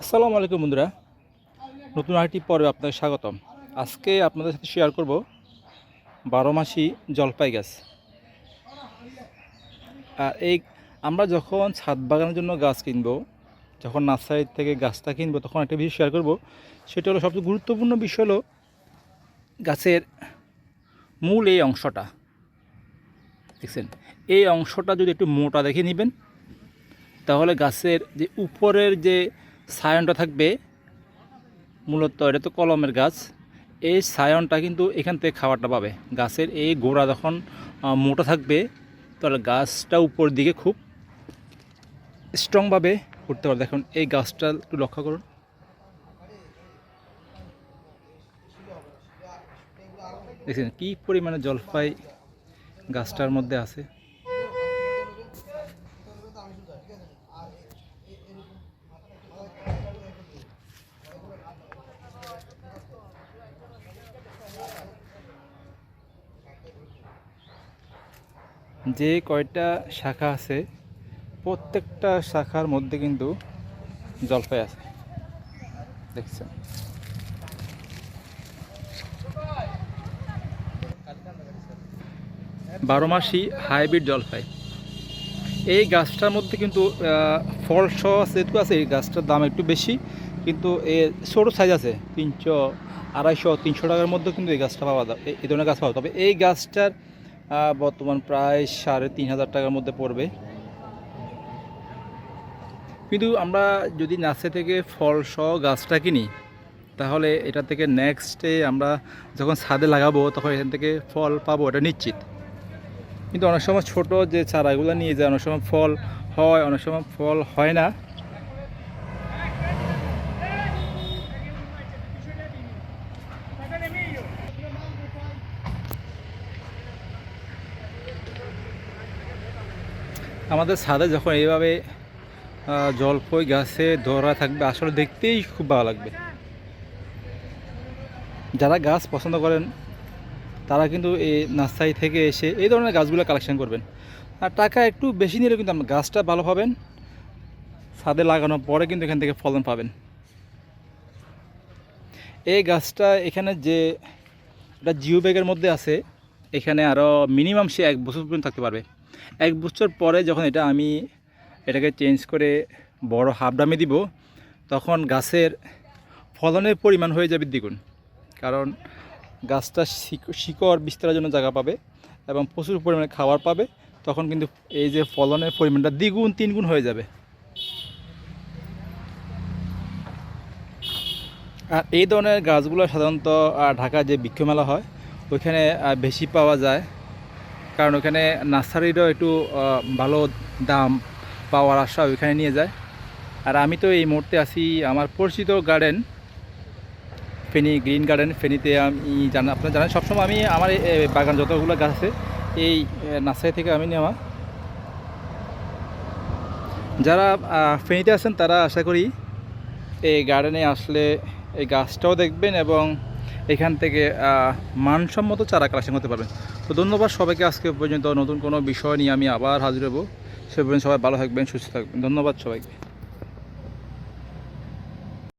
আসসালামু আলাইকুম বন্ধুরা। নতুন আরেকটি পর্বে আপনাদের স্বাগতম। আজকে আপনাদের সাথে শেয়ার করব বারো মাসি জলপাই গাছ। আর এই আমরা যখন ছাদ বাগানের জন্য গাছ কিনবো, যখন নার্সারি থেকে গাছটা কিনবো, তখন একটা বিষয় শেয়ার করব। সেটা হলো সবচেয়ে গুরুত্বপূর্ণ বিষয় হলো গাছের মূল এই অংশটা। দেখছেন? এই অংশটা যদি একটু মোটা দেখে নেবেন, তাহলে গাছের যে উপরের যে সায়নটা থাকবে, মূলত এটা তো কলমের গাছ। এই সায়নটা কিন্তু এখান থেকে খাবারটা পাবে। গাছের এই গোড়া যখন মোটা থাকবে, তাহলে গাছটা উপর দিকে খুব স্ট্রংভাবে উঠতে পারবে। দেখুন এই গাছটা একটু লক্ষ্য করুন। দেখছেন কী পরিমাণে জলপাই গাছটার মধ্যে আছে? যে কয়টা শাখা আছে, প্রত্যেকটা শাখার মধ্যে কিন্তু জলপাই আছে। দেখছেন? বারো মাসি হাইব্রিড জলপাই। এই গাছটার মধ্যে কিন্তু ফল সহ যেহেতু আছে, এই গাছটার দাম একটু বেশি, কিন্তু এ ছোটো সাইজ আছে, তিনশো, আড়াইশো, তিনশো টাকার মধ্যে কিন্তু এই গাছটা পাওয়া যাবে এই ধরনের গাছ পাওয়া তবে এই গাছটার বর্তমান প্রায় সাড়ে তিন হাজার টাকার মধ্যে পড়বে। কিন্তু আমরা যদি নার্সারি থেকে ফল সহ গাছটা কিনি, তাহলে এটা থেকে নেক্সটে আমরা যখন ছাদে লাগাবো, তখন এখান থেকে ফল পাবো, এটা নিশ্চিত। কিন্তু অনেক সময় ছোট যে চারাগুলো নিয়ে যায়, অনেক সময় ফল হয়, অনেক সময় ফল হয় না। আমাদের ছাদে যখন এইভাবে জলপই গাছে ধরা থাকবে, আসলে দেখতেই খুব ভালো লাগবে। যারা গাছ পছন্দ করেন, তারা কিন্তু এই নার্সারি থেকে এসে এই ধরনের গাছগুলো কালেকশন করবেন। আর টাকা একটু বেশি নিলে কিন্তু আপনার গাছটা ভালো পাবেন। ছাদে লাগানোর পরে কিন্তু এখান থেকে ফলন পাবেন। এই গাছটা এখানে যে, এটা জিও ব্যাগের মধ্যে আছে, এখানে আরও মিনিমাম সে এক বছর পর্যন্ত থাকতে পারবে। এক বছর পরে যখন এটা আমি এটাকে চেঞ্জ করে বড় হাফ ডামে দিব, তখন গাছের ফলনের পরিমাণ হয়ে যাবে দ্বিগুণ। কারণ গাছটা শিক- শিকড় বিস্তারের জন্য জায়গা পাবে এবং প্রচুর পরিমাণে খাবার পাবে, তখন কিন্তু এই যে ফলনের পরিমাণটা দ্বিগুণ, তিনগুণ হয়ে যাবে। আর এই ধরনের গাছগুলো সাধারণত ঢাকা যে বৃক্ষ মেলা হয়, ওইখানে বেশি পাওয়া যায়। কারণ ওখানে নার্সারিরও একটু ভালো দাম পাওয়ার আশা ওইখানে নিয়ে যায়। আর আমি তো এই মুহূর্তে আছি আমার পরিচিত গার্ডেন, ফেনি গ্রিন গার্ডেন, ফেনিতে আমি জানা, আপনারা জানেন সবসময় আমি আমার বাগান যতগুলো গাছ আছে, এই নার্সারি থেকে আমি নেওয়া। যারা ফেনীতে আছেন তারা আশা করি এই গার্ডেনে আসলে এই গাছটাও দেখবেন এবং এখান থেকে মানসম্মত চারা কালেকশন করতে পারবেন। তো ধন্যবাদ সবাইকে, আজকে পর্যন্ত নতুন কোনো বিষয় নিয়ে আমি আবার হাজির হব। সে পর্যন্ত সবাই ভালো থাকবেন, সুস্থ থাকবেন। ধন্যবাদ সবাইকে।